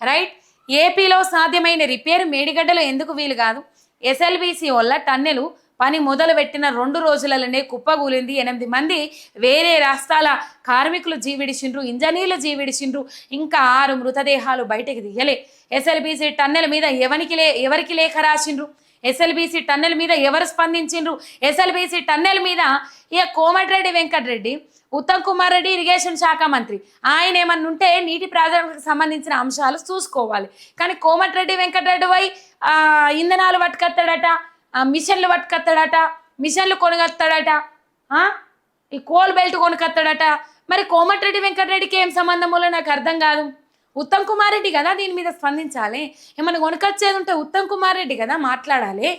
Right? ఏపీలో సాధ్యమైన repair మేడిగడ్డలో ఎందుకు వీలు కాదు? ఎస్ఎల్బిసి వల్ల టన్నెలు పని మొదలుపెట్టిన రెండు రోజులలోనే కుప్పగూలింది ఎనిమిది మంది. వేరే రాష్ట్రాల కార్మికులు జీవిడిచిండ్రు ఇంజనీర్లు జీవిడిచిండ్రు ఇంకా ఆరు మృతదేహాలు బయటకు దిగలే ఎస్ఎల్బీసీ టన్నెల మీద ఎవరికి లే ఎవరికి లేఖ రాసిండ్రు? ఎస్ఎల్బిసి టన్నెల్ మీద ఎవరు స్పందించిండ్రు? ఎస్ఎల్బిసి టన్నెల్ మీద ఇక కోమటిరెడ్డి వెంకటరెడ్డి ఉత్తమ్ కుమార్ రెడ్డి ఇరిగేషన్ శాఖ మంత్రి. ఆయన ఏమన్నా ఉంటే నీటి ప్రాజెక్టుకు సంబంధించిన అంశాలు చూసుకోవాలి. కానీ కోమటిరెడ్డి వెంకటరెడ్డి పోయి ఇంధనాలు పట్టుకొస్తాడట మిషన్లు పట్టుకొస్తాడట మిషన్లు కొనుగొస్తాడట ఈ కోల్ బెల్ట్ కొనుకొస్తాడట మరి కోమటిరెడ్డి వెంకటరెడ్డికి ఏం సంబంధమో నాకు అర్థం కాదు. ఉత్తమ్ కుమార్ రెడ్డి కదా దీని మీద స్పందించాలి? ఏమైనా కొనుకొచ్చేది ఉంటే ఉత్తమ్ కుమార్ రెడ్డి కదా మాట్లాడాలి?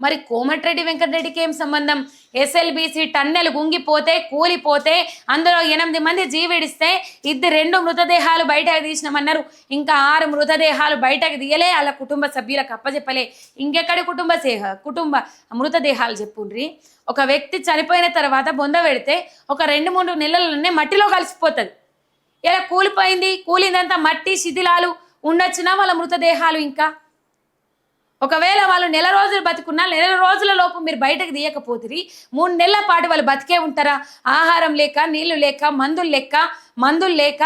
మరి కోమటిరెడ్డి వెంకటరెడ్డికి ఏం సంబంధం? ఎస్ఎల్బిసి టన్నెలు గుంగిపోతే కూలిపోతే అందులో ఎనిమిది మంది జీవిడిస్తే ఇద్దరు రెండు మృతదేహాలు బయటకు తీసినామన్నారు. ఇంకా ఆరు మృతదేహాలు బయటకు తీయలే వాళ్ళ కుటుంబ సభ్యులకు అప్పచెప్పలే ఇంకెక్కడి కుటుంబ సేహ కుటుంబ మృతదేహాలు చెప్పుండ్రి? ఒక వ్యక్తి చనిపోయిన తర్వాత బొంద పెడితే ఒక రెండు మూడు నెలలనే మట్టిలో కలిసిపోతుంది. ఇలా కూలిపోయింది? కూలిందంతా మట్టి శిథిలాలు ఉండొచ్చునా వాళ్ళ మృతదేహాలు ఇంకా? ఒకవేళ వాళ్ళు నెల రోజులు బతుకున్నా నెల రోజుల లోపు మీరు బయటకు తీయకపోతుంది మూడు నెలల పాటు వాళ్ళు బతికే ఉంటారా? ఆహారం లేక నీళ్ళు లేక మందులు లేక మందులు లేక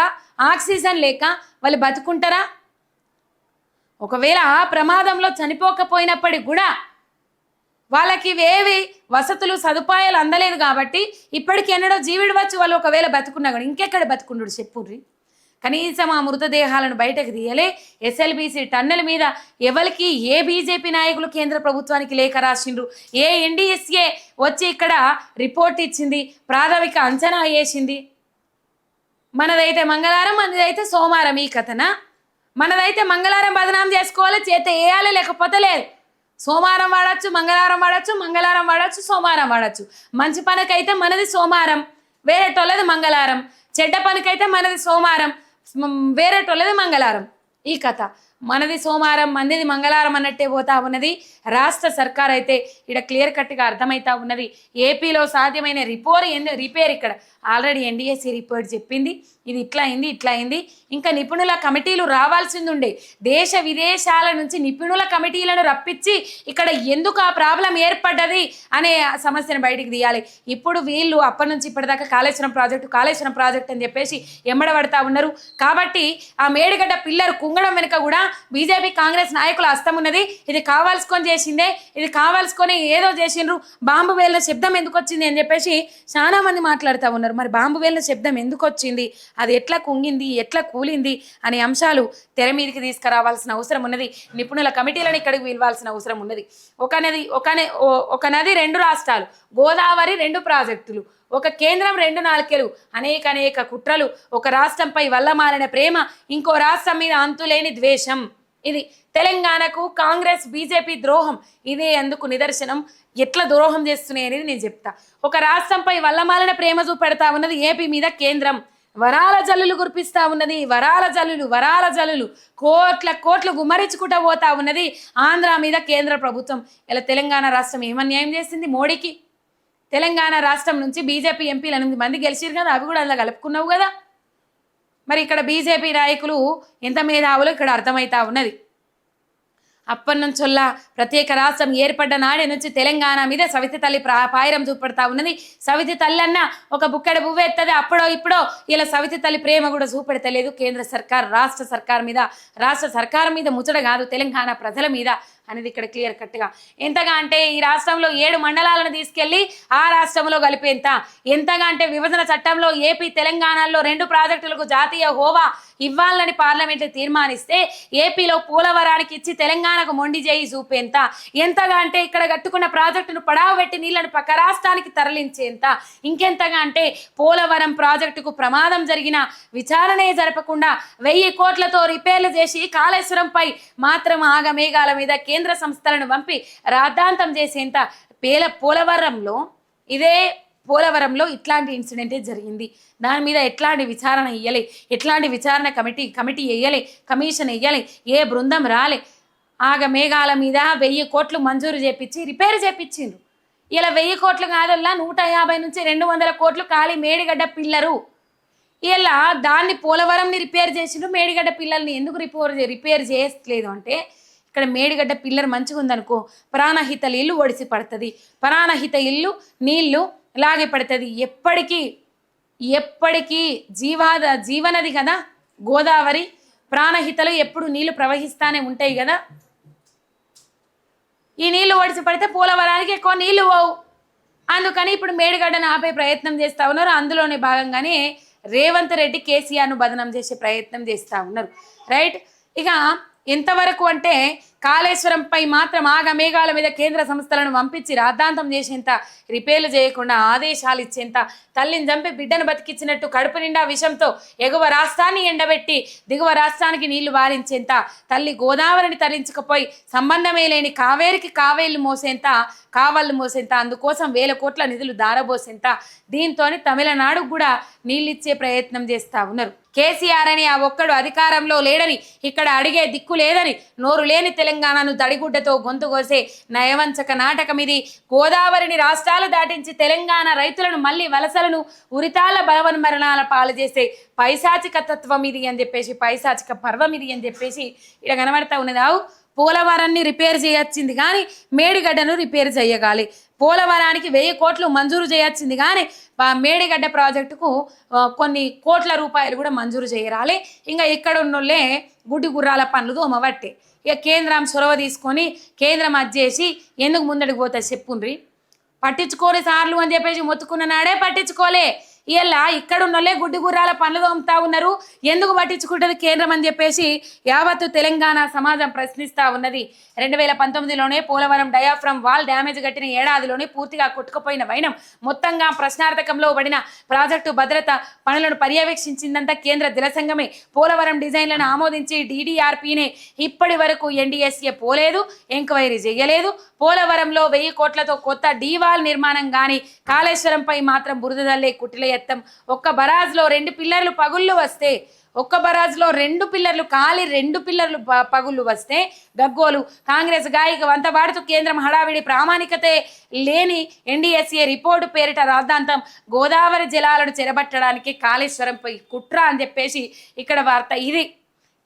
ఆక్సిజన్ లేక వాళ్ళు బతుకుంటారా? ఒకవేళ ఆ ప్రమాదంలో చనిపోకపోయినప్పటికి కూడా వాళ్ళకి ఇవేవి వసతులు సదుపాయాలు అందలేదు కాబట్టి ఇప్పటికి ఎన్నడో జీవిడు వచ్చి వాళ్ళు ఒకవేళ బతుకున్నా కూడా ఇంకెక్కడ బతుకుండు చెప్పుర్రి. కనీసం ఆ మృతదేహాలను బయటకు తీయలే. ఎస్ఎల్బీసీ టన్నెల మీద ఎవరికి ఏ బీజేపీ నాయకులు కేంద్ర ప్రభుత్వానికి లేఖ రాసిండ్రు? ఏ ఎన్డీఎస్ఏ వచ్చి ఇక్కడ రిపోర్ట్ ఇచ్చింది? ప్రాథమిక అంచనా వేసింది? మనదైతే మంగళవారం మనదైతే సోమవారం ఈ కథన? మనదైతే మంగళవారం బదనాం చేసుకోవాలి? చేత వేయాలి? లేకపోతే లేదు? సోమవారం వాడచ్చు మంగళవారం వాడచ్చు మంగళవారం వాడచ్చు సోమవారం వాడచ్చు. మంచి పనికైతే మనది సోమవారం వేరేటోళ్ళది మంగళవారం. చెడ్డ పనికైతే మనది సోమవారం వేరేటోళ్ళది మంగళవారం. ఈ కథ. మనది సోమవారం మనది మంగళవారం అన్నట్టే పోతా ఉన్నది. రాష్ట్ర సర్కార్ అయితే ఇక్కడ క్లియర్ కట్గా అర్థమవుతా ఉన్నది. ఏపీలో సాధ్యమైన రిపోర్ రిపేర్ ఇక్కడ. ఆల్రెడీ ఎన్డీఎస్సీ రిపోర్ట్ చెప్పింది. ఇది ఇట్లా అయింది ఇట్లా అయింది. ఇంకా నిపుణుల కమిటీలు రావాల్సింది ఉండే దేశ విదేశాల నుంచి నిపుణుల కమిటీలను రప్పించి ఇక్కడ ఎందుకు ఆ ప్రాబ్లం ఏర్పడ్డది అనే సమస్యను బయటికి తీయాలి. ఇప్పుడు వీళ్ళు అప్పటి నుంచి ఇప్పటిదాకా కాళేశ్వరం ప్రాజెక్టు కాళేశ్వరం ప్రాజెక్ట్ అని చెప్పేసి ఎమ్మడబడతా ఉన్నారు. కాబట్టి ఆ మేడిగడ్డ పిల్లర్ కుంగడం వెనుక కూడా బీజేపీ కాంగ్రెస్ నాయకుల హస్తం ఉన్నది. ఇది కావాల్సుకొని చేసిందే ఇది కావాల్సుకొని ఏదో చేసిండ్రు. బాంబు వేలిన శబ్దం ఎందుకు వచ్చింది అని చెప్పేసి చాలా మంది మాట్లాడుతూ ఉన్నారు. మరి బాంబు వేలిన శబ్దం ఎందుకు వచ్చింది? అది ఎట్లా కుంగింది? ఎట్లా కూలింది? అనే అంశాలు తెర మీదకి తీసుకురావాల్సిన అవసరం ఉన్నది. నిపుణుల కమిటీలను ఇక్కడికి పిలవాల్సిన అవసరం ఉన్నది. ఒక నది ఒక ఓ- ఒక నది రెండు రాష్ట్రాలు. గోదావరి రెండు ప్రాజెక్టులు. ఒక కేంద్రం రెండు నాలుకెలు అనేక అనేక కుట్రలు. ఒక రాష్ట్రంపై వల్లమాలిన ప్రేమ ఇంకో రాష్ట్రం మీద అంతులేని ద్వేషం. ఇది తెలంగాణకు కాంగ్రెస్ బీజేపీ ద్రోహం. ఇదే అందుకు నిదర్శనం. ఎట్లా ద్రోహం చేస్తున్నాయి అనేది నేను చెప్తా. ఒక రాష్ట్రంపై వల్లమాలిన ప్రేమ చూపెడతా ఉన్నది ఏపీ మీద కేంద్రం. వరాల జల్లులు కురిపిస్తా ఉన్నది వరాల జల్లులు వరాల జల్లులు. కోట్ల కోట్లు గుమరించుకుంటా పోతా ఉన్నది ఆంధ్ర మీద కేంద్ర ప్రభుత్వం. ఇలా తెలంగాణ రాష్ట్రం ఏమన్యాయం చేసింది మోడీకి? తెలంగాణ రాష్ట్రం నుంచి బీజేపీ ఎంపీలు ఎనిమిది మంది గెలిచిరు కదా అవి కూడా అలా కలుపుకున్నావు కదా. మరి ఇక్కడ బీజేపీ నాయకులు ఎంత మేధావులో ఇక్కడ అర్థమవుతా ఉన్నది. అప్పటి నుంచొల్లా ప్రత్యేక రాష్ట్రం ఏర్పడ్డ నాడే నుంచి తెలంగాణ మీద సవితి తల్లి ప్రా పాయరం చూపెడతా ఉన్నది. సవితి తల్లి అన్న ఒక బుక్కడ బువ్వ అప్పుడో ఇప్పుడో ఇలా సవితి తల్లి ప్రేమ కూడా చూపెడతలేదు. కేంద్ర సర్కార్ రాష్ట్ర సర్కార్ మీద రాష్ట్ర సర్కార్ మీద ముచ్చట కాదు తెలంగాణ ప్రజల మీద అనేది ఇక్కడ క్లియర్ కట్గా ఎంతగా అంటే ఈ రాష్ట్రంలో ఏడు మండలాలను తీసుకెళ్ళి ఆ రాష్ట్రంలో కలిపేంత? ఎంతగా అంటే విభజన చట్టంలో ఏపీ తెలంగాణలో రెండు ప్రాజెక్టులకు జాతీయ హోవా ఇవ్వాలని పార్లమెంట్ తీర్మానిస్తే ఏపీలో పోలవరానికి ఇచ్చి తెలంగాణకు మొండి చేయి చూపేంత? ఎంతగా అంటే ఇక్కడ కట్టుకున్న ప్రాజెక్టును పడావ పెట్టి నీళ్ళను పక్క రాష్ట్రానికి తరలించేంత? ఇంకెంతగా అంటే పోలవరం ప్రాజెక్టుకు ప్రమాదం జరిగిన విచారణే జరపకుండా వెయ్యి కోట్లతో రిపేర్లు చేసి కాళేశ్వరంపై మాత్రం ఆగమేఘాల మీద కేంద్ర సంస్థలను పంపి రాద్ధాంతం చేసేంత పేల పోలవరంలో ఇదే పోలవరంలో ఇట్లాంటి ఇన్సిడెంటే జరిగింది. దాని మీద ఎట్లాంటి విచారణ ఇయ్యలే ఎట్లాంటి విచారణ కమిటీ కమిటీ వేయలే కమిషన్ వేయలే ఏ బృందం రాలే. ఆగ మేఘాల మీద వెయ్యి కోట్లు మంజూరు చేపించి రిపేర్ చేపించిండ్రు ఇలా వెయ్యి కోట్లు కాదల్లా నూట యాభై నుంచి రెండు వందల కోట్లు ఖాళీ మేడిగడ్డ పిల్లరు. ఇలా దాన్ని పోలవరంని రిపేర్ చేసిండ్రు మేడిగడ్డ పిల్లల్ని ఎందుకు రిపేర్ రిపేర్ చేయట్లేదు అంటే ఇక్కడ మేడిగడ్డ పిల్లర్ మంచిగా ఉందనుకో ప్రాణహిత ఇల్లు ఒడిసి పడుతుంది. ప్రాణహిత ఇల్లు నీళ్ళు లాగే పడుతుంది. ఎప్పటికీ ఎప్పటికీ జీవాద జీవనది కదా గోదావరి. ప్రాణహితలు ఎప్పుడు నీళ్ళు ప్రవహిస్తానే ఉంటాయి కదా. ఈ నీళ్ళు ఒడిసి పడితే పోలవరానికి ఎక్కువ నీళ్ళు పోవు. అందుకని ఇప్పుడు మేడిగడ్డను ఆపే ప్రయత్నం చేస్తా ఉన్నారు. అందులోనే భాగంగానే రేవంత్ రెడ్డి కేసీఆర్ను బదనం చేసే ప్రయత్నం చేస్తూ ఉన్నారు. రైట్? ఇక ఎంతవరకు అంటే కాళేశ్వరంపై మాత్రం ఆగ మేఘాల మీద కేంద్ర సంస్థలను పంపించి రాద్ధాంతం చేసేంత రిపేర్లు చేయకుండా ఆదేశాలు ఇచ్చేంత తల్లిని చంపి బిడ్డను బతికించినట్టు కడుపు నిండా విషంతో ఎగువ రాష్ట్రాన్ని ఎండబెట్టి దిగువ రాష్ట్రానికి నీళ్ళు వారించేంత తల్లి గోదావరిని తరించకపోయి సంబంధమే లేని కావేరికి కావేళ్ళు మోసేంత కావళ్ళు మోసేంత అందుకోసం వేల కోట్ల నిధులు దారబోసేంత దీంతో తమిళనాడుకు కూడా నీళ్ళిచ్చే ప్రయత్నం చేస్తా ఉన్నారు. కేసీఆర్ అని ఆ ఒక్కడు అధికారంలో లేడని ఇక్కడ అడిగే దిక్కు లేదని నోరు లేని తెలంగాణను తడిగుడ్డతో గొంతు కోసే నయవంచక నాటకం ఇది గోదావరిని రాష్ట్రాలు దాటించి తెలంగాణ రైతులను మళ్ళీ వలసలను ఉరితాల బలవన్మరణాల పాలు చేసే పైశాచిక తత్వం ఇది అని చెప్పేసి పైశాచిక పర్వం ఇది అని చెప్పేసి ఇక్కడ కనబడతా ఉన్నదావు పోలవరాన్ని రిపేర్ చేయొచ్చింది కానీ మేడిగడ్డను రిపేర్ చేయగాలి. పోలవరానికి వెయ్యి కోట్లు మంజూరు చేయొచ్చింది కానీ మేడిగడ్డ ప్రాజెక్టుకు కొన్ని కోట్ల రూపాయలు కూడా మంజూరు చేయరాలి. ఇంకా ఇక్కడ ఉన్నోళ్ళే గుడ్డి గుర్రాల పనులు దోమబట్టే ఇక కేంద్రం చొరవ తీసుకొని కేంద్రం అజ్జేసి ఎందుకు ముందడికి పోతా చెప్పుండ్రి? పట్టించుకోలే సార్లు అని చెప్పేసి మొత్తుకున్న నాడే పట్టించుకోలే. ఇలా ఇక్కడ ఉన్నోళ్ళే గుడ్డి గుర్రాల పనులు తోముతా ఉన్నారు. ఎందుకు పట్టించుకుంటుంది కేంద్రం అని చెప్పేసి యావత్తు తెలంగాణ సమాజం ప్రశ్నిస్తా ఉన్నది. రెండు వేల పంతొమ్మిదిలోనే పోలవరం డయాఫ్రమ్ వాల్ డ్యామేజ్ కట్టిన ఏడాదిలోనే పూర్తిగా కొట్టుకుపోయిన వైనం. మొత్తంగా ప్రశ్నార్థకంలో పడిన ప్రాజెక్టు భద్రత పనులను పర్యవేక్షించిందంతా కేంద్ర జలసంఘమే పోలవరం డిజైన్లను ఆమోదించి డీడీఆర్పీనే ఇప్పటి వరకు ఎన్డీఎస్ఏ పోలేదు ఎంక్వైరీ చేయలేదు పోలవరంలో వెయ్యి కోట్లతో కొత్త డీవాల్ నిర్మాణం కానీ కాళేశ్వరంపై మాత్రం బురదల్లే జల్లే వ్యక్తం. ఒక్క బరాజ్లో రెండు పిల్లర్లు పగుళ్ళు వస్తే ఒక్క బరాజ్లో రెండు పిల్లర్లు ఖాళీ రెండు పిల్లర్లు ప- పగుళ్ళు వస్తే గగ్గోలు కాంగ్రెస్ గాయక వంత వాడుతూ కేంద్రం హడావిడి ప్రామాణికతే లేని ఎన్డీఎస్ఏ రిపోర్టు పేరిట రాద్ధాంతం. గోదావరి జలాలను చెరబట్టడానికి కాళేశ్వరంపై కుట్ర అని చెప్పేసి ఇక్కడ వార్త ఇది.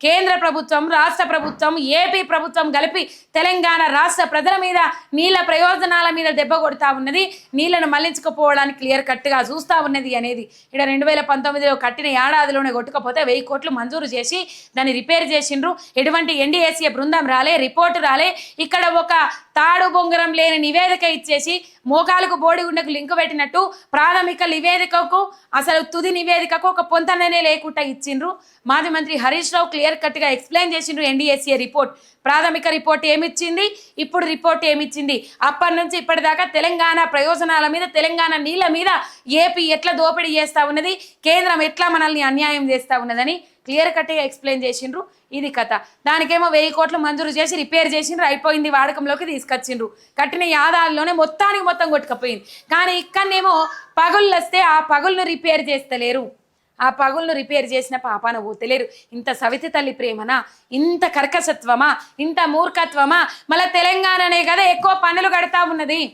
కేంద్ర ప్రభుత్వం రాష్ట్ర ప్రభుత్వం ఏపీ ప్రభుత్వం కలిపి తెలంగాణ రాష్ట్ర ప్రజల మీద నీళ్ళ ప్రయోజనాల మీద దెబ్బ కొడుతూ ఉన్నది. నీళ్ళను మళ్ళించకపోవడానికి క్లియర్ కట్గా చూస్తా ఉన్నది అనేది ఇక్కడ రెండు వేల పంతొమ్మిదిలో కట్టిన ఏడాదిలోనే కొట్టుకపోతే వెయ్యి కోట్లు మంజూరు చేసి దాన్ని రిపేర్ చేసిండ్రు. ఎటువంటి ఎన్డీఎస్ఏ బృందం రాలే రిపోర్టు రాలే. ఇక్కడ ఒక తాడు బొంగరం లేని నివేదిక ఇచ్చేసి మోకాలకు బోడిగుండకు లింక్ పెట్టినట్టు ప్రాథమిక నివేదికకు అసలు తుది నివేదికకు ఒక పొంతననే లేకుండా ఇచ్చిండ్రు. మాజీ మంత్రి హరీష్ రావు క్లియర్ కట్గా ఎక్స్ప్లెయిన్ చేసిండ్రు ఎన్డీఎస్ఏ రిపోర్ట్. ప్రాథమిక రిపోర్ట్ ఏమిచ్చింది? ఇప్పుడు రిపోర్ట్ ఏమిచ్చింది? అప్పటి నుంచి ఇప్పటిదాకా తెలంగాణ ప్రయోజనాల మీద తెలంగాణ నీళ్ళ మీద ఏపీ ఎట్లా దోపిడీ చేస్తా ఉన్నది? కేంద్రం ఎట్లా మనల్ని అన్యాయం చేస్తా ఉన్నదని క్లియర్ కట్గా ఎక్స్ప్లెయిన్ చేసిండ్రు. ఇది కథ. దానికేమో వెయ్యి కోట్లు మంజూరు చేసి రిపేర్ చేసిండ్రు అయిపోయింది వాడకంలోకి తీసుకొచ్చిండ్రు. కట్టిన యాదాల్లోనే మొత్తానికి మొత్తం కొట్టుకపోయింది. కానీ ఇక్కడనేమో పగుళ్ళు వస్తే ఆ పగులను రిపేర్ చేస్తలేరు. ఆ పగులను రిపేర్ చేసిన పాపాన పోతలేరు ఇంత సవితి తల్లి ప్రేమనా? ఇంత కర్కశత్వమా? ఇంత మూర్ఖత్వమా? మళ్ళీ తెలంగాణనే కదా ఎక్కువ పనులు కడతా ఉన్నది.